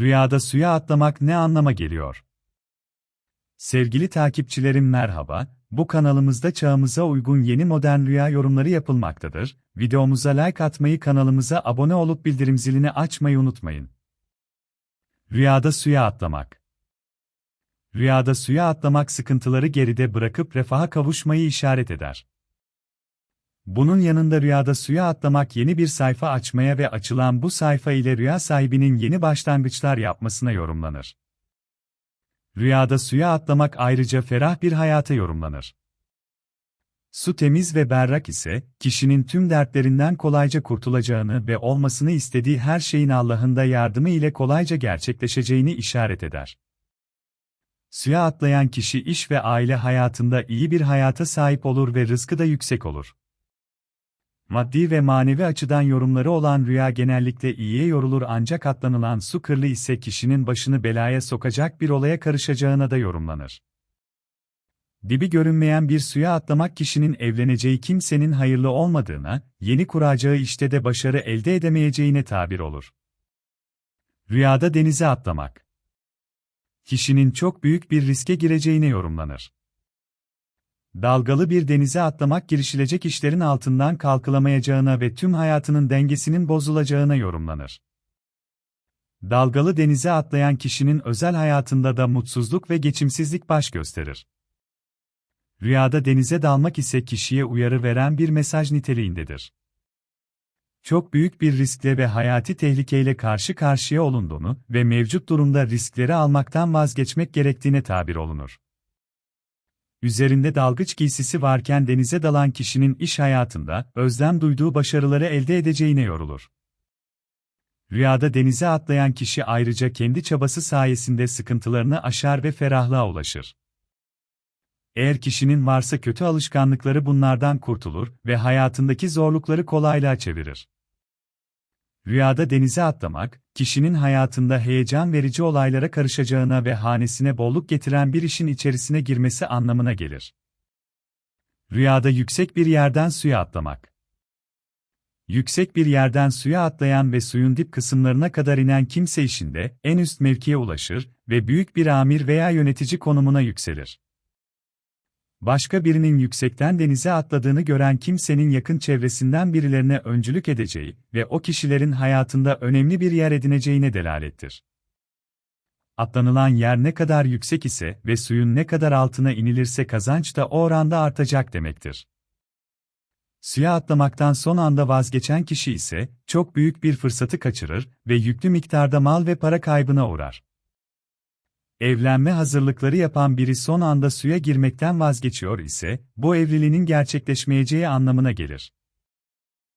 Rüyada suya atlamak ne anlama geliyor? Sevgili takipçilerim merhaba, bu kanalımızda çağımıza uygun yeni modern rüya yorumları yapılmaktadır. Videomuza like atmayı, kanalımıza abone olup bildirim zilini açmayı unutmayın. Rüyada suya atlamak. Rüyada suya atlamak sıkıntıları geride bırakıp refaha kavuşmayı işaret eder. Bunun yanında rüyada suya atlamak yeni bir sayfa açmaya ve açılan bu sayfa ile rüya sahibinin yeni başlangıçlar yapmasına yorumlanır. Rüyada suya atlamak ayrıca ferah bir hayata yorumlanır. Su temiz ve berrak ise, kişinin tüm dertlerinden kolayca kurtulacağını ve olmasını istediği her şeyin Allah'ın da yardımı ile kolayca gerçekleşeceğini işaret eder. Suya atlayan kişi iş ve aile hayatında iyi bir hayata sahip olur ve rızkı da yüksek olur. Maddi ve manevi açıdan yorumları olan rüya genellikle iyiye yorulur ancak atlanılan su kırlı ise kişinin başını belaya sokacak bir olaya karışacağına da yorumlanır. Dibi görünmeyen bir suya atlamak kişinin evleneceği kimsenin hayırlı olmadığına, yeni kuracağı işte de başarı elde edemeyeceğine tabir olur. Rüyada denize atlamak. Kişinin çok büyük bir riske gireceğine yorumlanır. Dalgalı bir denize atlamak girişilecek işlerin altından kalkılamayacağına ve tüm hayatının dengesinin bozulacağına yorumlanır. Dalgalı denize atlayan kişinin özel hayatında da mutsuzluk ve geçimsizlik baş gösterir. Rüyada denize dalmak ise kişiye uyarı veren bir mesaj niteliğindedir. Çok büyük bir riskle ve hayati tehlikeyle karşı karşıya olunduğunu ve mevcut durumda riskleri almaktan vazgeçmek gerektiğine tabir olunur. Üzerinde dalgıç giysisi varken denize dalan kişinin iş hayatında özlem duyduğu başarıları elde edeceğine yorulur. Rüyada denize atlayan kişi ayrıca kendi çabası sayesinde sıkıntılarını aşar ve ferahlığa ulaşır. Eğer kişinin varsa kötü alışkanlıkları bunlardan kurtulur ve hayatındaki zorlukları kolaylığa çevirir. Rüyada denize atlamak, kişinin hayatında heyecan verici olaylara karışacağına ve hanesine bolluk getiren bir işin içerisine girmesi anlamına gelir. Rüyada yüksek bir yerden suya atlamak. Yüksek bir yerden suya atlayan ve suyun dip kısımlarına kadar inen kimse işinde en üst mevkiye ulaşır ve büyük bir amir veya yönetici konumuna yükselir. Başka birinin yüksekten denize atladığını gören kimsenin yakın çevresinden birilerine öncülük edeceği ve o kişilerin hayatında önemli bir yer edineceğine delalettir. Atlanılan yer ne kadar yüksek ise ve suyun ne kadar altına inilirse kazanç da o oranda artacak demektir. Suya atlamaktan son anda vazgeçen kişi ise çok büyük bir fırsatı kaçırır ve yüklü miktarda mal ve para kaybına uğrar. Evlenme hazırlıkları yapan biri son anda suya girmekten vazgeçiyor ise, bu evliliğinin gerçekleşmeyeceği anlamına gelir.